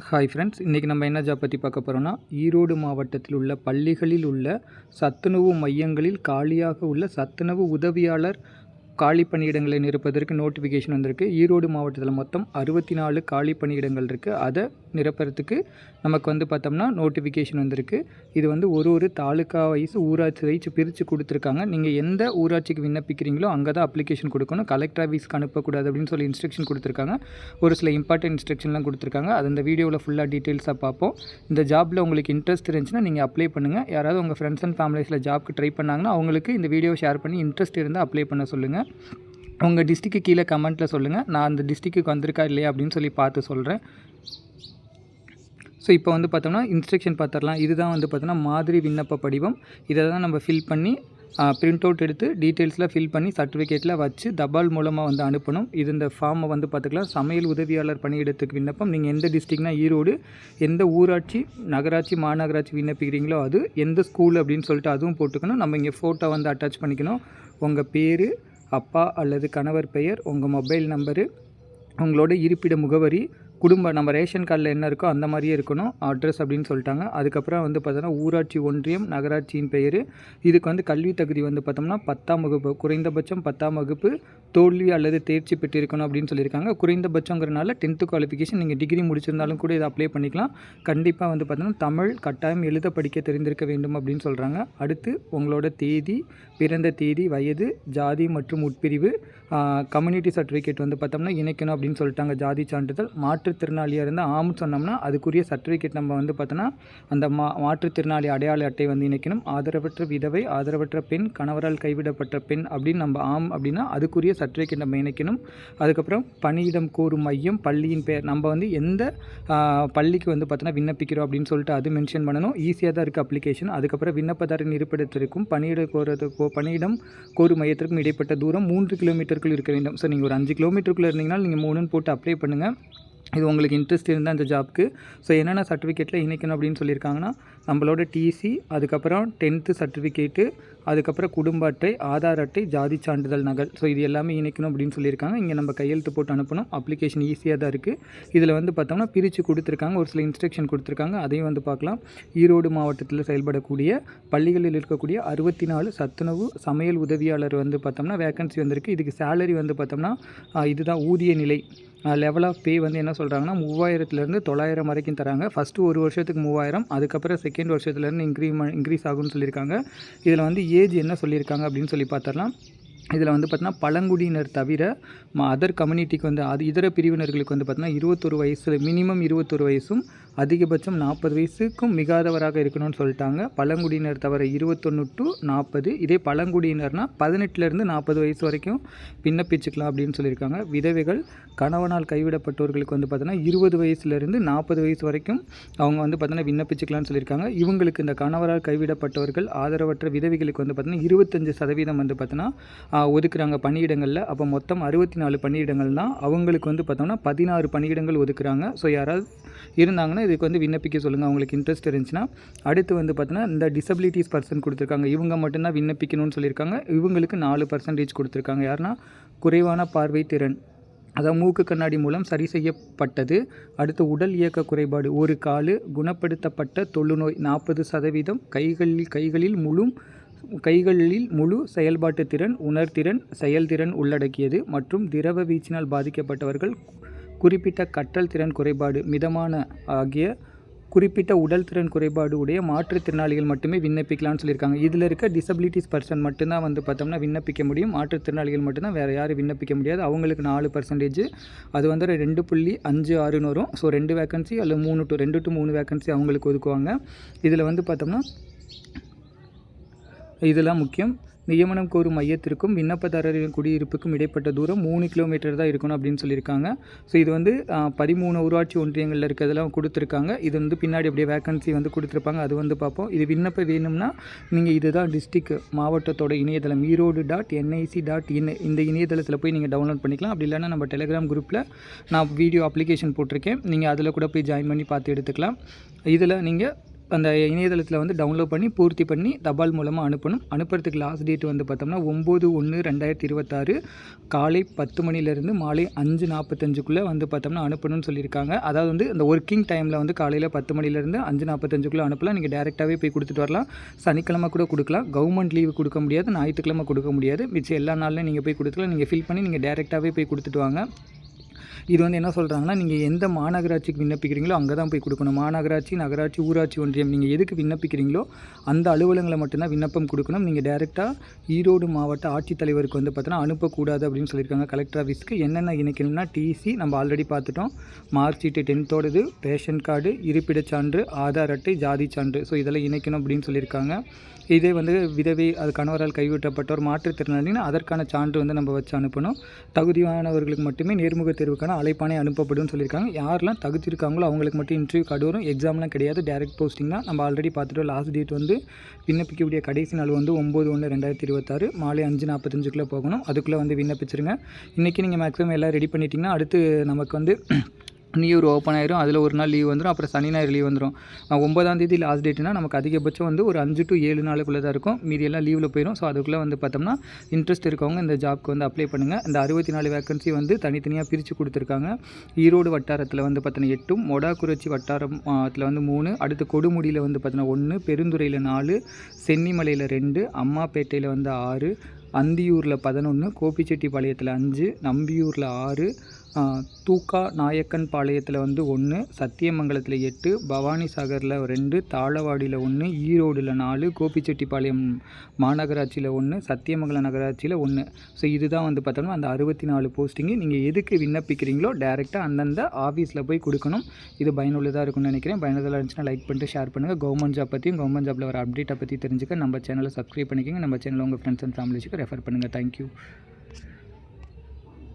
Hi friends இன்றைக்கி நம்ம என்ன ஜாப் பற்றி பார்க்க போகிறோம்னா ஈரோடு மாவட்டத்தில் உள்ள பள்ளிகளில் உள்ள சத்துணவு மையங்களில் காலியாக உள்ள சத்துணவு உதவியாளர் காலி பணியிடங்களை நிரப்பதற்கு நோட்டிஃபிகேஷன் வந்திருக்கு. ஈரோடு மாவட்டத்தில் மொத்தம் அறுபத்தி நாலு காலி பணியிடங்கள் இருக்குது அதை நிரப்புறதுக்கு நமக்கு வந்து பார்த்தோம்னா நோட்டிஃபிகேஷன் வந்திருக்கு. இது வந்து ஒரு ஒரு தாலுக்கா வயசு ஊராட்சி வயசு பிரித்து கொடுத்துருக்காங்க. நீங்கள் எந்த ஊராட்சிக்கு விண்ணப்பிக்கிறீங்களோ அங்கே தான் அப்ளிகேஷன் கொடுக்கணும் கலெக்டர் ஆஃபீஸ்க்கு அனுப்பக்கூடாது அப்படின்னு சொல்லி இன்ஸ்ட்ரக்ஷன் கொடுத்துருக்காங்க. ஒரு சில இம்பார்ட்டன்ட் இன்ஸ்ட்ரக்ஷன்லாம் கொடுத்துருக்காங்க. அது இந்த வீடியோவில் ஃபுல்லாக டீட்டெயில்ஸாக பார்ப்போம். இந்த ஜாப்பில் உங்களுக்கு இன்ட்ரெஸ்ட் இருந்துச்சுன்னா நீங்கள் அப்ளை பண்ணுங்கள் யாராவது உங்கள் ஃப்ரெண்ட்ஸ் அண்ட் ஃபேமிலிஸில் ஜாப்க்கு ட்ரை பண்ணாங்கன்னா அவங்களுக்கு இந்த வீடியோ ஷேர் பண்ணி இன்ட்ரெஸ்ட் இருந்தால் அப்ளை பண்ண சொல்லுங்கள் உங்கள் டிஸ்ட்ரிக்கு கீழே கமெண்ட்டில் சொல்லுங்கள். நான் அந்த டிஸ்ட்ரிக்கு வந்திருக்கா இல்லையா அப்படின்னு சொல்லி பார்த்து சொல்கிறேன். ஸோ இப்போ வந்து பார்த்தோம்னா இன்ஸ்ட்ரக்ஷன் பார்த்துடலாம். இதுதான் வந்து பார்த்தோன்னா மாதிரி விண்ணப்ப படிவம். இதை தான் நம்ம ஃபில் பண்ணி பிரிண்ட் அவுட் எடுத்து டீட்டெயில்ஸில் ஃபில் பண்ணி சர்டிஃபிகேட்டில் வச்சு தபால் மூலமாக வந்து அனுப்பணும். இது இந்த ஃபார்மை வந்து பார்த்துக்கலாம். சமையல் உதவியாளர் பணியிடத்துக்கு விண்ணப்பம். நீங்கள் எந்த டிஸ்ட்ரிக்னா ஈரோடு எந்த ஊராட்சி நகராட்சி மாநகராட்சி விண்ணப்பிக்கிறீங்களோ அது எந்த ஸ்கூல் அப்படின்னு சொல்லிட்டு அதுவும் போட்டுக்கணும். நம்ம இங்கே ஃபோட்டோ வந்து அட்டாச் பண்ணிக்கணும். உங்கள் பேர் அப்பா அல்லது கணவர் பெயர் உங்கள் மொபைல் நம்பரு உங்களோட இருப்பிட முகவரி குடும்ப நம்ம ரேஷன் கார்டில் என்ன இருக்கோ அந்த மாதிரியே இருக்கணும். அட்ரஸ் அப்படின்னு சொல்லிட்டாங்க. அதுக்கப்புறம் வந்து பார்த்தோன்னா ஊராட்சி ஒன்றியம் நகராட்சியின் பெயர். இதுக்கு வந்து கல்வி தகுதி வந்து பார்த்தோம்னா பத்தாம் வகுப்பு குறைந்தபட்சம் பத்தாம் வகுப்பு தோல்வி அல்லது தேர்ச்சி பெற்றிருக்கணும் அப்படின்னு சொல்லியிருக்காங்க. குறைந்தபட்சங்கிறனால டென்த்து குவாலிஃபிகேஷன் நீங்கள் டிகிரி முடிச்சிருந்தாலும் கூட இதை அப்ளை பண்ணிக்கலாம். கண்டிப்பாக வந்து பார்த்தோன்னா தமிழ் கட்டாயம் எழுத படிக்க தெரிந்திருக்க வேண்டும் அப்படின்னு சொல்கிறாங்க அடுத்து உங்களோட தேதி பிறந்த தேதி வயது ஜாதி மற்றும் உட்பிரிவு கம்யூனிட்டி சர்டிஃபிகேட் வந்து பார்த்தோம்னா இணைக்கணும் அப்படின்னு சொல்லிட்டாங்க. ஜாதி சான்றிதழ் மாற்று மாற்றுத்திறனாளியாக இருந்தால் ஆம் சொன்னோம்னா அதுக்குரிய சர்டிஃபிகேட் நம்ம வந்து பார்த்தோன்னா அந்த மா மாற்றுத்திறனாளி அடையாள அட்டை வந்து இணைக்கணும். ஆதரவற்ற விதவை ஆதரவற்ற பெண் கணவரால் கைவிடப்பட்ட பெண் அப்படின்னு நம்ம ஆம் அப்படின்னா அதுக்குரிய சர்டிஃபிகேட் நம்ம இணைக்கணும். அதுக்கப்புறம் பணியிடம் கோரும் மையம் பள்ளியின் பெயர் நம்ம வந்து எந்த பள்ளிக்கு வந்து பார்த்தோன்னா விண்ணப்பிக்கிறோம் அப்படின்னு சொல்லிட்டு அது மென்ஷன் பண்ணணும். ஈஸியாக தான் இருக்குது அப்ளிகேஷன் அதுக்கப்புறம் விண்ணப்பதாரின் இருப்பிடத்திற்கும் பணியிட கோரத்துக்கோ பணியிடம் கோரும் மையத்திற்கும் இடைப்பட்ட தூரம் மூன்று கிலோமீட்டருக்குள் இருக்க வேண்டும். ஸோ நீங்கள் ஒரு அஞ்சு கிலோமீட்டருக்குள்ளே இருந்தீங்கன்னா நீங்கள் மூணுன்னு போட்டு அப்ளை பண்ணுங்கள் இது உங்களுக்கு இன்ட்ரெஸ்ட் இருந்தால் இந்த ஜாப்க்கு ஸோ என்னென்ன சர்டிஃபிகேட்டில் இணைக்கணும் அப்படின்னு சொல்லியிருக்காங்கன்னா நம்மளோட டிசி அதுக்கப்புறம் டென்த்து சர்டிஃபிகேட்டு அதுக்கப்புறம் குடும்ப அட்டை ஆதார் அட்டை ஜாதி சான்றிதழ் நகல். ஸோ இது எல்லாமே இணைக்கணும் அப்படின்னு சொல்லியிருக்காங்க. இங்கே நம்ம கையெழுத்து போட்டு அனுப்பணும். அப்ளிகேஷன் ஈஸியாக தான் இருக்குது இதில் வந்து பார்த்தோம்னா பிரித்து கொடுத்துருக்காங்க. ஒரு சில இன்ஸ்ட்ரக்ஷன் கொடுத்துருக்காங்க. அதையும் வந்து பார்க்கலாம். ஈரோடு மாவட்டத்தில் செயல்படக்கூடிய பள்ளிகளில் இருக்கக்கூடிய அறுபத்தி நாலு சத்துணவு சமையல் உதவியாளர் வந்து பார்த்தோம்னா வேகன்சி வந்திருக்கு. இதுக்கு சேலரி வந்து பார்த்தோம்னா இதுதான் ஊதிய நிலை. லெவல் ஆஃப் பே வந்து என்ன சொல்கிறாங்கன்னா மூவாயிரத்துலேருந்து தொள்ளாயிரம் வரைக்கும் தராங்க. ஃபஸ்ட்டு ஒரு வருஷத்துக்கு மூவாயிரம். அதுக்கப்புறம் செகண்ட் வருஷத்துலேருந்து இன்க்ரீம இன்க்ரீஸ் ஆகும்னு சொல்லியிருக்காங்க. இதில் வந்து ஏஜ் என்ன சொல்லியிருக்காங்க அப்படின்னு சொல்லி பார்த்துடலாம் இதில் வந்து பார்த்தீங்கன்னா பழங்குடியினர் தவிர அதர் கம்யூனிட்டிக்கு வந்து அது இதர பிரிவினர்களுக்கு வந்து பார்த்தீங்கன்னா இருபத்தொரு வயசு மினிமம் இருபத்தொரு வயசும் அதிகபட்சம் நாற்பது வயசுக்கும் மிகாதவராக இருக்கணும்னு சொல்லிட்டாங்க. பழங்குடியினர் தவிர இருபத்தொன்று டு நாற்பது. இதே பழங்குடியினர்னால் பதினெட்டுலேருந்து நாற்பது வயசு வரைக்கும் விண்ணப்பிச்சுக்கலாம் அப்படின்னு சொல்லியிருக்காங்க. விதவைகள் கணவனால் கைவிடப்பட்டவர்களுக்கு வந்து பார்த்தீங்கன்னா இருபது வயசுலேருந்து நாற்பது வயசு வரைக்கும் அவங்க வந்து பார்த்தீங்கன்னா விண்ணப்பிச்சுக்கலாம்னு சொல்லியிருக்காங்க. இவங்களுக்கு இந்த கணவரால் கைவிடப்பட்டவர்கள் ஆதரவற்ற விதவிகளுக்கு வந்து பார்த்தீங்கன்னா இருபத்தஞ்சு சதவீதம் வந்து பார்த்தீங்கன்னா ஒதுக்குறாங்க பணியிடங்களில். அப்போ மொத்தம் அறுபத்தி நாலு பணியிடங்கள்னால் அவங்களுக்கு வந்து பார்த்தோம்னா பதினாறு பணியிடங்கள் ஒதுக்குறாங்க. ஸோ யாராவது இருந்தாங்கன்னா இதுக்கு வந்து விண்ணப்பிக்க சொல்லுங்கள் அவங்களுக்கு இன்ட்ரெஸ்ட் இருந்துச்சுன்னா அடுத்து வந்து பார்த்தீங்கன்னா இந்த டிசபிலிட்டிஸ் பர்சன் கொடுத்துருக்காங்க. இவங்க மட்டும்தான் விண்ணப்பிக்கணும்னு சொல்லியிருக்காங்க. இவங்களுக்கு நாலு பர்சன்டேஜ் கொடுத்துருக்காங்க. யாருன்னா குறைவான பார்வை திறன். அதாவது மூக்கு கண்ணாடி மூலம் சரி செய்யப்பட்டது. அடுத்து உடல் இயக்க குறைபாடு. ஒரு காலு குணப்படுத்தப்பட்ட தொழுநோய் நாற்பது சதவீதம். கைகளில் கைகளில் முழு கைகளில் முழு செயல்பாட்டு திறன் உணர்திறன் செயல்திறன் உள்ளடக்கியது. மற்றும் திரவ வீச்சினால் பாதிக்கப்பட்டவர்கள் குறிப்பிட்ட கற்றல் திறன் குறைபாடு மிதமான ஆகிய குறிப்பிட்ட உடல் திறன் குறைபாடு உடைய மாற்றுத்திறனாளிகள் மட்டுமே விண்ணப்பிக்கலாம்னு சொல்லியிருக்காங்க. இதில் இருக்க டிசபிலிட்டிஸ் பர்சன் மட்டும்தான் வந்து பார்த்தோம்னா விண்ணப்பிக்க முடியும். மாற்றுத்திறனாளிகள் மட்டும்தான் வேறு யாரும் விண்ணப்பிக்க முடியாது. அவங்களுக்கு நாலு பர்சன்டேஜ் அது வந்து ரெண்டு புள்ளி அஞ்சு ஆறுன்னு வரும். ஸோ ரெண்டு வேக்கன்சி அல்லது மூணு டு ரெண்டு டு மூணு வேக்கன்சி அவங்களுக்கு ஒதுக்குவாங்க. இதில் வந்து பார்த்தோம்னா இதெல்லாம் முக்கியம். நியமனம் கோரும் மையத்திற்கும் விண்ணப்பதாரரின் குடியிருப்புக்கும் இடைப்பட்ட தூரம் மூணு கிலோமீட்டர் தான் இருக்கணும் அப்படின்னு சொல்லியிருக்காங்க. ஸோ இது வந்து பதிமூணு ஊராட்சி ஒன்றியங்களில் இருக்கிறதெல்லாம் கொடுத்துருக்காங்க. இது வந்து பின்னாடி அப்படியே வேக்கன்சி வந்து கொடுத்துருப்பாங்க. அது வந்து பார்ப்போம். இது விண்ணப்பம் வேணும்னா நீங்கள் இதுதான் டிஸ்ட்ரிக் மாவட்டத்தோட இணையதளம் Erode dot NIC dot in இந்த இணையதளத்தில் போய் நீங்கள் டவுன்லோட் பண்ணிக்கலாம். அப்படி இல்லைன்னா நம்ம டெலிகிராம் குரூப்பில் நான் வீடியோ அப்ளிகேஷன் போட்டிருக்கேன். நீங்கள் அதில் கூட போய் ஜாயின் பண்ணி பார்த்து எடுத்துக்கலாம். இதில் நீங்கள் அந்த இணையதளத்தில் வந்து டவுன்லோட் பண்ணி பூர்த்தி பண்ணி தபால் மூலமாக அனுப்பணும். அனுப்புறதுக்கு லாஸ்ட் டேட் வந்து பார்த்தோம்னா ஒம்பது ஒன்று ரெண்டாயிரத்தி இருபத்தாறு காலை பத்து மணிலேருந்து மாலை அஞ்சு நாற்பத்தஞ்சுக்குள்ளே வந்து பார்த்தோம்னா அனுப்பணும்னு சொல்லியிருக்காங்க. அதாவது வந்து இந்த ஒர்க்கிங் டைமில் வந்து காலையில் பத்து மணிலேருந்து அஞ்சு நாற்பத்தஞ்சுக்குள்ளே அனுப்பலாம். நீங்கள் டேரெக்டாகவே போய் கொடுத்துட்டு வரலாம். சனிக்கிழமை கூட கொடுக்கலாம். கவர்மெண்ட் லீவு கொடுக்க முடியாது. ஞாயிற்றுக்கிழமை கொடுக்க முடியாது. மிச்சம் எல்லா நாளிலும் நீங்கள் போய் கொடுத்துக்கலாம். நீங்கள் ஃபில் பண்ணி நீங்கள் டேரெக்டாகவே போய் கொடுத்துட்டு வாங்க. இது வந்து என்ன சொல்கிறாங்கன்னா நீங்கள் எந்த மாநகராட்சிக்கு விண்ணப்பிக்கிறீங்களோ அங்கே தான் போய் கொடுக்கணும். மாநகராட்சி நகராட்சி ஊராட்சி ஒன்றியம் நீங்கள் எதுக்கு விண்ணப்பிக்கிறீங்களோ அந்த அலுவலகங்களை மட்டும்தான் விண்ணப்பம் கொடுக்கணும். நீங்கள் டேரெக்டாக ஈரோடு மாவட்ட ஆட்சித்தலைவருக்கு வந்து பார்த்தோன்னா அனுப்பக்கூடாது அப்படின்னு சொல்லியிருக்காங்க. கலெக்டர் ஆஃபீஸ்க்கு என்னென்ன இணைக்கணும்னா டிசி நம்ம ஆல்ரெடி பார்த்துட்டோம். மார்க் ஷீட்டு டென்த்தோடது ரேஷன் கார்டு இருப்பிடச் சான்று ஆதார் அட்டை ஜாதி சான்று. ஸோ இதெல்லாம் இணைக்கணும் அப்படின்னு சொல்லியிருக்காங்க. இதே வந்து விதவை அது கணவரால் கைவிட்டப்பட்டோர் மாற்றுத்திறனாளினா அதற்கான சான்று வந்து நம்ம வச்சு அனுப்பணும். தகுதியானவர்களுக்கு மட்டுமே நேர்முக தேர்வுக்கான அழைப்பானை அனுப்பப்படும் சொல்லியிருக்காங்க. யாரெல்லாம் தகுதி இருக்காங்களோ அவங்களுக்கு மட்டும் இன்டர்வியூ கார்டு வரும் எக்ஸாம்லாம் கிடையாது. டேரக்ட் போஸ்டிங் தான். நம்ம ஆல்ரெடி பார்த்துட்டோம். லாஸ்ட் டேட் வந்து விண்ணப்பிக்கக்கூடிய கடைசி நாள் வந்து ஒம்பது ஒன்று ரெண்டாயிரத்தி இருபத்தாறு. மாலை அஞ்சு நாற்பத்தஞ்சுக்குள்ளே போகணும். அதுக்குள்ளே வந்து விண்ணப்பிச்சிருங்க. இன்றைக்கி நீங்கள் மேக்ஸிமம் எல்லாம் ரெடி பண்ணிட்டீங்கன்னா அடுத்து நமக்கு வந்து நியூ ஓப்பன் ஆயிரும். அதில் ஒரு நாள் லீவ் வந்துடும் அப்புறம் சனி ஞாயிறு லீவ் வந்துடும் ஒன்பதாம் தேதி லாஸ்ட் டேட்னா நமக்கு அதிகபட்சம் வந்து ஒரு அஞ்சு டு ஏழு நாளுக்குள்ளே தான் இருக்கும். மீதி எல்லாம் லீவில் போயிடும் ஸோ அதுக்குள்ளே வந்து பார்த்தோம்னா இன்ட்ரெஸ்ட் இருக்கவங்க இந்த ஜாப்க்கு வந்து அப்ளை பண்ணுங்கள் இந்த அறுபத்தி நாலு வேக்கன்சி வந்து தனித்தனியாக பிரித்து கொடுத்துருக்காங்க. ஈரோடு வட்டாரத்தில் வந்து பார்த்தோன்னா எட்டும். மொடாக்குறிச்சி வட்டாரத்தில் வந்து மூணு. அடுத்து கொடுமுடியில் வந்து பார்த்தீங்கன்னா ஒன்று பெருந்துறையில் நாலு. சென்னிமலையில் ரெண்டு. அம்மாப்பேட்டையில் வந்து ஆறு. அந்தியூரில் பதினொன்று கோபிச்செட்டிப்பாளையத்தில் அஞ்சு. நம்பியூரில் ஆறு. தூக்கா நாயக்கன் பாளையத்தில் வந்து ஒன்று சத்தியமங்கலத்தில் எட்டு பவானி சாகரில் ரெண்டு தாளவாடியில் ஒன்று ஈரோடில் நாலு கோபிச்செட்டிப்பாளையம் மாநகராட்சியில் ஒன்று சத்தியமங்கலம் நகராட்சியில் ஒன்று ஸோ இதுதான் வந்து பார்த்தோம்னா அந்த அறுபத்தி நாலு போஸ்டிங்கு நீங்கள் எதுக்கு விண்ணப்பிக்கிறீங்களோ டேரெக்டாக அந்தந்த ஆஃபீஸில் போய் கொடுக்கணும். இது பயனுள்ளதாக இருக்கும்னு நினைக்கிறேன். பயனுள்ளதாக இருந்துச்சுன்னா லைக் பண்ணிட்டு ஷேர் பண்ணுங்கள் கவர்மெண்ட் ஜாப் பற்றியும் கவர்மெண்ட் ஜாப்பில் வர அப்டேட்டை பற்றி தெரிஞ்சுக்க. நம்ம சேனலை சப்ஸ்கிரைப் பண்ணிக்கோங்க. நம்ம சேனலை உங்கள் ஃப்ரெண்ட்ஸ் அண்ட் ஃபேமிலிஸுக்கு ரெஃபர் பண்ணுங்கள் தேங்க்யூ